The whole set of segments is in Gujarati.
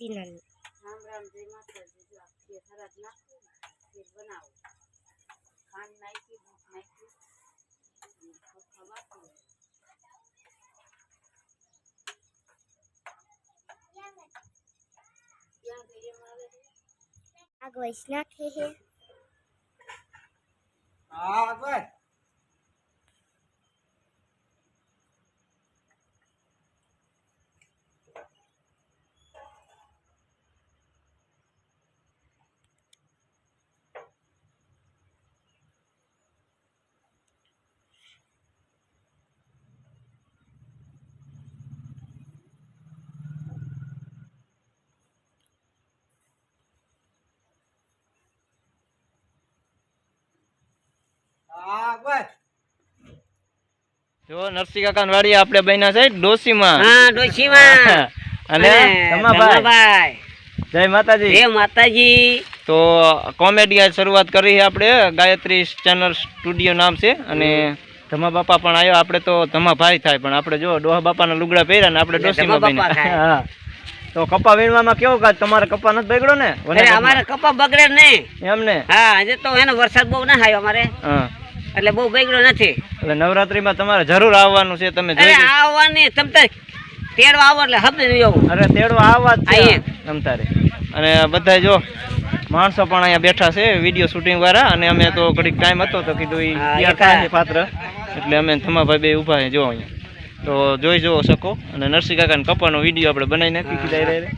ટીનાની રામ રામ જય માતાજી. જો આ ખીર હરાજ નાખું ખીર બનાવું. ખાંડ નાખી દૂધ ચોખા વાપરું. નાખે હા. જો નરસિંહ કાકા વાડી આપણે બન્યા છે ડોસીમાં હા ડોશીમાં. અને ધમાભાઈ. જય માતાજી. જય માતાજી. તો કોમેડી શરૂઆત કરી છે આપણે. ગાયત્રી ચેનલ સ્ટુડિયો નામ છે. અને ધમા બાપા પણ આવ્યો. આપણે તો ધમા ભાઈ થાય પણ આપણે જો ડોહા બાપાના લુગડા પહેર્યા ને આપણે ડોસીમાં બન્યા. હા. તો કપા વીણવામાં કેવું કાજ તમારે કપા નથી બગડ્યો ને? અમારે કપા બગડે નહીં. એમ ને? હા આજે તો એનો વરસાદ બહુ ના થાય અમારે. હા. એટલે બહુ બગડ્યો નથી. એટલે નવરાત્રીમાં તમારે જરૂર આવવાનું છે તમે અરે આવવાની તમ તેડવા આવો એટલે હબ નહીં આવું. અરે તેડવા આવવા જ છે તમતારે અને બધા જો માણસો પણ અહીંયા બેઠા છે વીડિયો શૂટિંગ વાળા અને અમે તો ઘડીક ટાઈમ હતો તો કીધું ઈ હા, થાય પાત્ર. એટલે અમે થમાભાઈ બે ઊભા જો અહીંયા. તો જોઈ જોવો શકો. અને નરસિંહ કાકાને કપાનો વીડિયો આપણે બનાવી નાખી કીધા.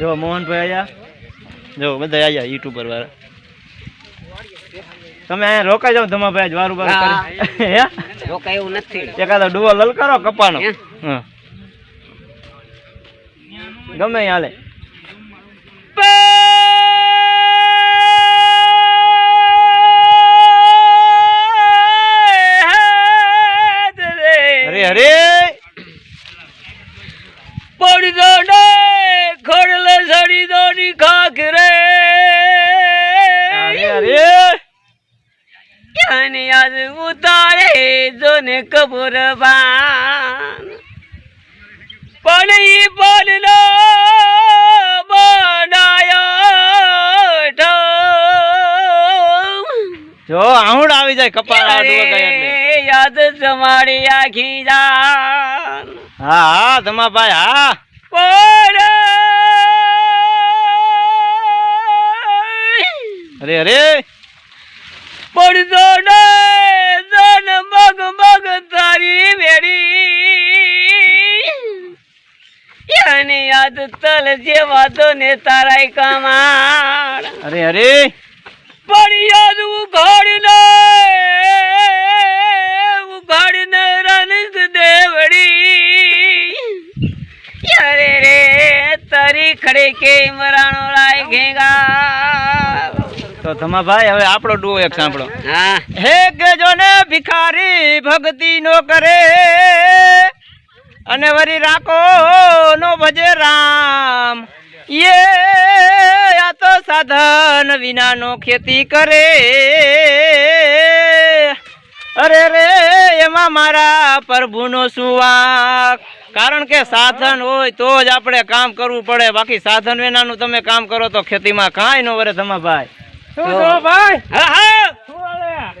જો મોહનભાઈ આવ્યા જો બધા આયા યુટ્યુબર વાળા. તમે અહીંયા રોકાઈ જાઓ ધમાભાઈ વારું બારું કરી. રોકાય એવું નથી. એકાદો ડુવો લલકારો કપાનો? ગમે હાલે. અરે અરે પડી દો ને ખડલે સડી દો ની ખાખ રે અરે અરે ક્યાંની યાદ ઉતારે જોને કબૂર બાન પણ ઈ બનલો ઠો. જો આહુડ આવી જાય કપાળા. યાદ તમારી આખી જાન. હા હા ધમાભાઈ હા. પણ અરે અરે. પડતો ને જન મગ મગ તારી વેડી. એની યાદ તલ જેવા તો ને તારાય કમાડ અરે અરે. પડી યાદ ઉઘાડ ને ઉઘાડ ને રનક દેવડી. અરે રે તારી ખડે કે મરાણો રાય ઘેગા. તો ધમાભાઈ હવે આપણો ડુઓ એક સાંભળો. હા. હે ગજો ને ભિખારી ભક્તિ નો કરે અને વરી રાખો નો ભજે રામ. યે આ તો સાધન વિનાનો ખેતી કરે. અરે રે એમાં મારા પ્રભુનો શું વાંક કારણ કે સાધન હોય તો જ આપણે કામ કરવું પડે. બાકી સાધન વિનાનું તમે કામ કરો તો ખેતીમાં કાંઈ ન વરે ધમાભાઈ શું છો ભાઈ? હા હા.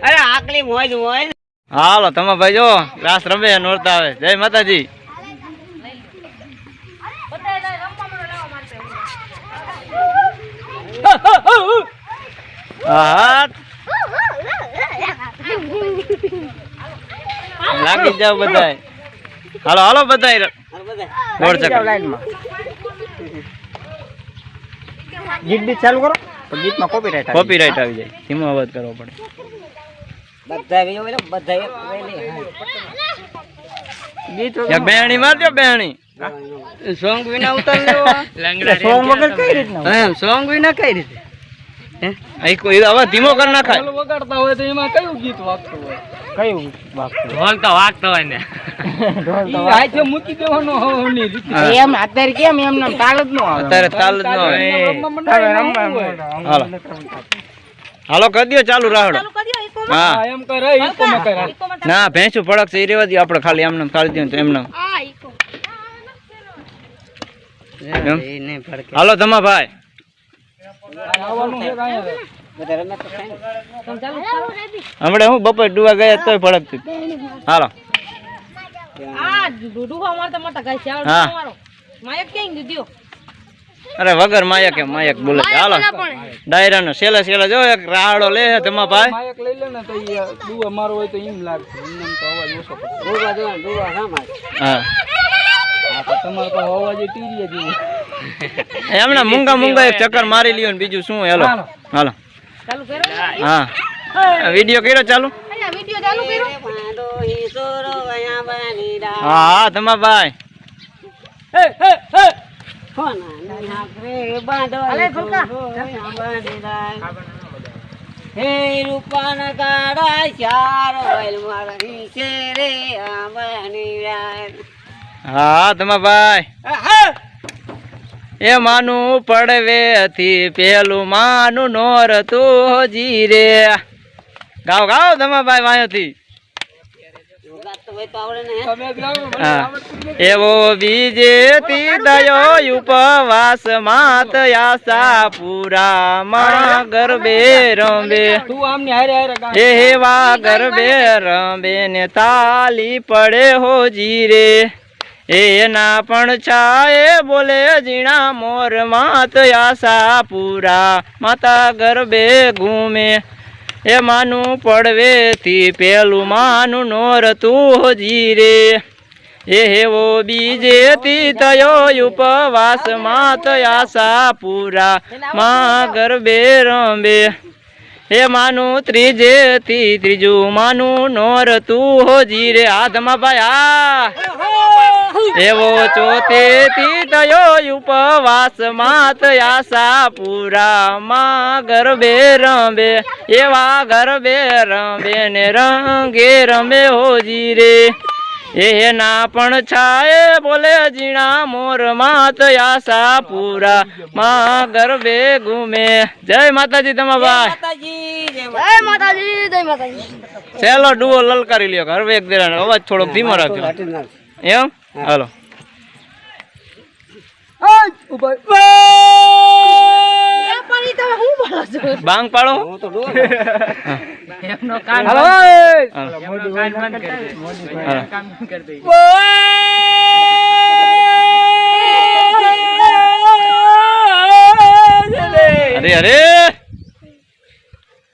અરે આકલી મોજ મોજ. હાલો તમે ભાઈ જો રાસ રમે નોરતા આવે. જય માતાજી. લાગી જાવ બધાય. હાલો હાલો બધા ગોળ ચક્કર ચાલુ કરો. તો ગીતમાં કોપીરાઈટ આવે કોપીરાઈટ આવી જાય. ધીમો અવાજ કરવો પડે. બધા બધા ગીત બેહણી મારજો બેણી સોંગ વિના ઉતાર સોંગ વગર કઈ રીતના એમ સોંગ વિના કઈ રીતે? અહીં કોઈ અવાજ ધીમો કરી નાખાય. વગાડતા હોય તો એમાં કયું ગીત વાગતું હોય? કયું ઢોલ તો વાગતો હોય ને. ઢોલ હાથે મૂકી દેવાનો હવની એમ અત્યારે કેમ એમ નામ તાલ જ ન આવે. અત્યારે તાલ જ ન આવે. હાલો. હાલો કરી દો ચાલુ રાહડો. હા. એમ કરે ઈકો માં કરે. ના ભેંસું પડક છે એ રેવા દો આપણે ખાલી એમને ખાલી દઈએ તો એમને. એમ? હાલો તમા ભાઈ. આવવાનું છે? હમણાં હું બપોર ડુવા ગયા તોય ભડકતી. હાલો. હા. અરે વગર માયક માયક બોલે. હાલો. ડાયરા નો સેલા સેલા જો એક રાડો લે છે તમા ભાઈ. માયક લઈ લે ને તો ડૂબા મારો હોય તો એમ લાગશે. એમ તો અવાજ ઓછો પડે. હા હા. તો તમારે તો અવાજ ટીરીએ જેવું. એમને મૂંગા મૂંગા એક ચક્કર મારી લ્યો ને બીજું શું હેલો. હાલો. ચાલુ કરો હા. વિડિયો કર્યો ચાલુ? અલ્યા વિડિયો ચાલુ કર્યો? હા હા તમા ભાઈ હે રૂપાન કાળા ચાર વૈલ મારી છે રે આંબાની. હા તમા ભાઈ. એ માનું પડવે હતી પેલું માનું નોર તું જીરે. ગાવ ગાવ તમા ભાઈ વાયોથી ગાતો હોય તો. એવો દયો ઉપવાસ માત આશા પૂરા માં ગરબે રમે. એવા ગરબે રંબે ને તાલી પડે હો જીરે. એના પણ છાએ બોલે જીણા મોર માત આશા પૂરા. માતા ગરબે ઘૂમે. એ માનું પડવેથી પેલું માનું નોર તું જીરે. એ હેવો બીજેથી તયો ઉપવાસ માત આશા પૂરા. માં ગરબે રંબે હે માનું ત્રીજે તી ત્રીજું માનું નોર તું હો જીરે હાથમાં ભાયા એવો ચોથે તી થયો ઉપવાસ માત આશા પૂરા માં ગરબે રમે, એવા ગરબે રમે ને રંગે રમે હો જીરે ના પણ છાએ બોલે જીણા મોર માત આશા પૂરા. માં ગરબે ઘૂમે જય માતાજી તમા ભાઈ. ચેલો જય માતાજી. જય માતાજી. ચલો ડુઓ લલકારી લ્યો ઘર એક દેરાનો અવાજ થોડોક ધીમો રાખજો. એમ? હાલો. હાય, પડી તમે હું બોલો છો? બાંગ પાડો. એમનો કાન હાલો. હાલો. કાન બંધ કરી દે. મોડી કાન બંધ કરી દે. અરે અરે!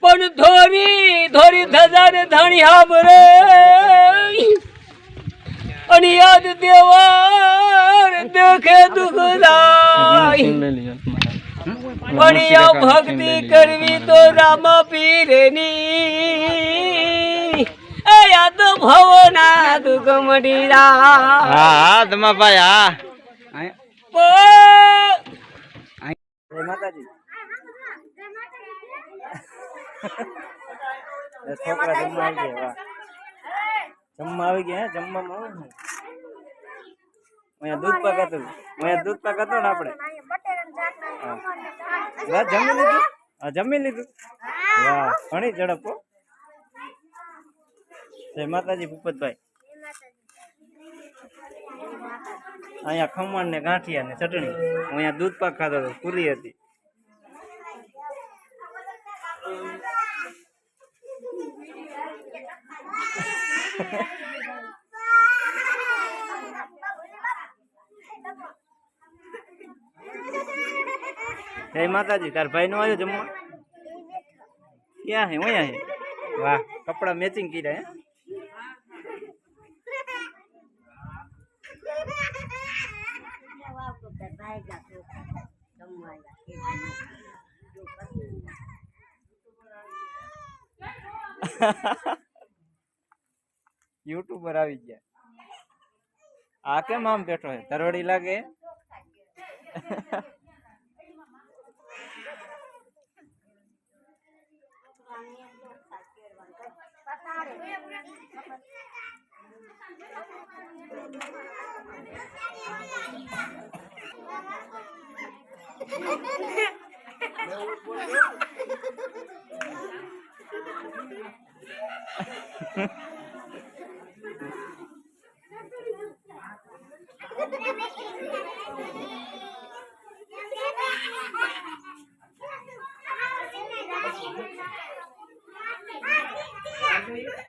પણ ધોરી ધોરી ધજા ને ધાણી હાબરે અને યાદ દેવા દેખે દુખદાય પણ ભક્તિ કરવી તો રામ પીરની. એ યાદ ભવના દુઃખ મળી હા હા તમા ભાઈ હા. છોકરા જમવા આવી ગયા જમવા આવી ગયા હે? જમવામાં આવે અહીંયા દૂધ પાક હતું. અહીંયા દૂધ પાક હતો ને આપણે. વાહ, જમી લીધું? હા જમી લીધું? વાહ ઘણી ઝડપ હો. જય માતાજી ભૂપતભાઈ. અહીંયા ખમણ ને ગાંઠિયા ને ચટણી. હું અહીંયા દૂધ પાક ખાતો હતો પૂરી હતી. જય માતાજી, તાર ભાઈ નું આવ્યો જમવા? ક્યાં હે? અહીંયા હે વાહ, કપડા મેચિંગ કર્યા હે? યુટ્યુબર આવી ગયા. આ કેમ આમ બેઠો છે? તરવડી લાગે? Ha ha ha.